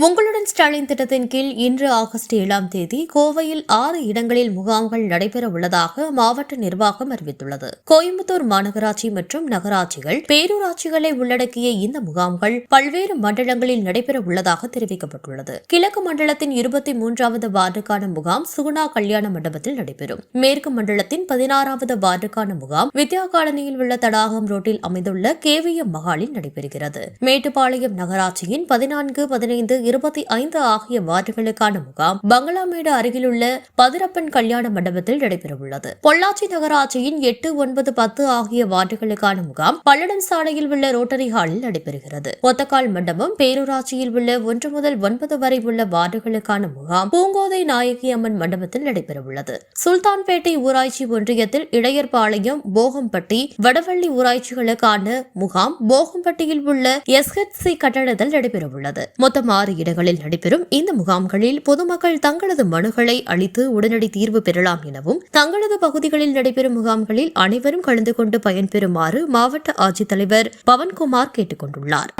Bungle உங்களுடன் ஸ்டாலின் திட்டத்தின் கீழ் இன்று ஆகஸ்ட் ஏழாம் தேதி கோவையில் ஆறு இடங்களில் முகாம்கள் நடைபெற உள்ளதாக மாவட்ட நிர்வாகம் அறிவித்துள்ளது. கோயம்புத்தூர் மாநகராட்சி மற்றும் நகராட்சிகள் பேரூராட்சிகளை உள்ளடக்கிய இந்த முகாம்கள் பல்வேறு மண்டலங்களில் நடைபெற உள்ளதாக தெரிவிக்கப்பட்டுள்ளது. கிழக்கு மண்டலத்தின் இருபத்தி மூன்றாவது வார்டுக்கான முகாம் சுகுணா கல்யாண மண்டபத்தில் நடைபெறும். மேற்கு மண்டலத்தின் பதினாறாவது வார்டுக்கான முகாம் வித்யா காலனியில் உள்ள தடாகம் ரோட்டில் அமைந்துள்ள கேவிஎம் மகாலில் நடைபெறுகிறது. மேட்டுப்பாளையம் நகராட்சியின் பதினான்கு பதினைந்து இருபத்தி ஐந்து ஆகிய வார்டுகளுக்கான முகாம் பங்களாமேடு அருகிலுள்ள பதிரப்பன் கல்யாண மண்டபத்தில் நடைபெறவுள்ளது. பொள்ளாச்சி நகராட்சியின் எட்டு ஒன்பது பத்து ஆகிய வார்டுகளுக்கான முகாம் பல்லடம் சாலையில் உள்ள ரோட்டரி ஹாலில் நடைபெறுகிறது. ஒத்தக்கால் மண்டபம் பேரூராட்சியில் உள்ள ஒன்று முதல் ஒன்பது வரை உள்ள வார்டுகளுக்கான முகாம் பூங்கோதை நாயகி அம்மன் மண்டபத்தில் நடைபெறவுள்ளது. சுல்தான்பேட்டை ஊராட்சி ஒன்றியத்தில் இடையர்பாளையம் போகம்பட்டி வடவள்ளி ஊராட்சிகளுக்கான முகாம் போகம்பட்டியில் உள்ள எஸ்ஹெச்சி கட்டடத்தில் நடைபெறவுள்ளது. மொத்தம் ஆறு இடங்களில் நடைபெறும் இந்த முகாம்களில் பொதுமக்கள் தங்களது மனுக்களை அளித்து உடனடி தீர்வு பெறலாம் எனவும் தங்களது பகுதிகளில் நடைபெறும் முகாம்களில் அனைவரும் கலந்து கொண்டு பயன்பெறுமாறு மாவட்ட ஆட்சித்தலைவர் பவன்குமார் கேட்டுக் கொண்டுள்ளார்